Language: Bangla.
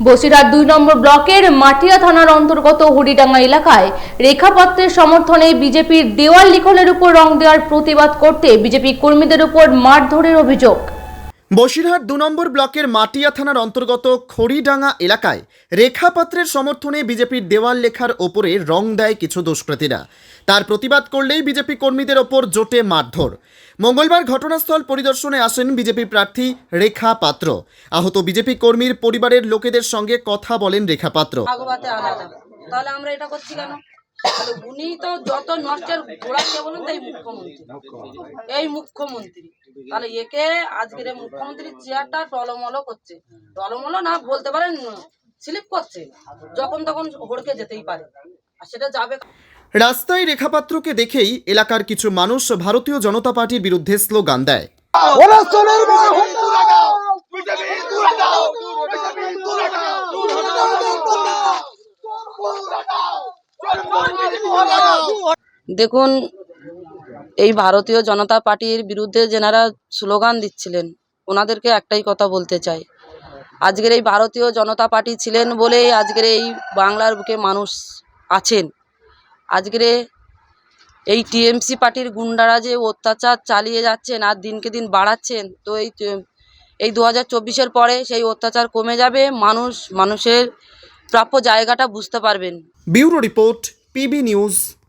বসিরহাট দুই নম্বর ব্লকের মাটিয়া থানার অন্তর্গত হরিডাঙ্গা এলাকায় রেখাপত্রের সমর্থনে বিজেপির দেওয়াল লিখনের উপর রং দেওয়ার প্রতিবাদ করতে বিজেপি কর্মীদের উপর মারধরের অভিযোগ। বসিরহাট দু নম্বর ব্লকের মাটিয়া থানার অন্তর্গত খড়িডাঙ্গা এলাকায় রেখাপাত্রের সমর্থনে বিজেপির দেওয়াল লেখার ওপরে রং দেয় কিছু দুষ্কৃতীরা। তার প্রতিবাদ করলেই বিজেপি কর্মীদের ওপর জোটে মারধর। মঙ্গলবার ঘটনাস্থল পরিদর্শনে আসেন বিজেপি প্রার্থী রেখা পাত্র আহত বিজেপি কর্মীর পরিবারের লোকেদের সঙ্গে কথা বলেন রেখা পাত্র তাহলে আমরা এটা করছি কেন? তাহলে উনি তো যত নষ্টের গোড়া কে বলুন তো এই মুখ্যমন্ত্রী। এই মুখ্যমন্ত্রী। তাহলে একে আজকের এই মুখ্যমন্ত্রীর চেয়ারটা টলমল করছে। টলমল না বলতে পারেন স্লিপ করছে। যখন তখন হড়কে যেতেই পারে। আর সেটা যাবে রাস্তায় রেখাপাত্রকে দেখেই এলাকার কিছু মানুষ ভারতীয় জনতা পার্টির বিরুদ্ধে স্লোগান দেয়। দেখুন, এই ভারতীয় জনতা পার্টির বিরুদ্ধে যেনারা স্লোগান দিচ্ছিলেন, ওনাদেরকে একটাই কথা বলতে চাই। আজকের এই ভারতীয় জনতা পার্টি ছিলেন বলেই আজকের এই বাংলার বুকে মানুষ আছেন। আজকের এই টিএমসি পার্টির গুন্ডারা যে অত্যাচার চালিয়ে যাচ্ছেন আর দিনকে দিন বাড়াচ্ছেন, তো এই এই দু হাজার পরে সেই অত্যাচার কমে যাবে। মানুষ মানুষের প্রাপ্য জায়গাটা বুঝতে পারবেন। Bureau report PB news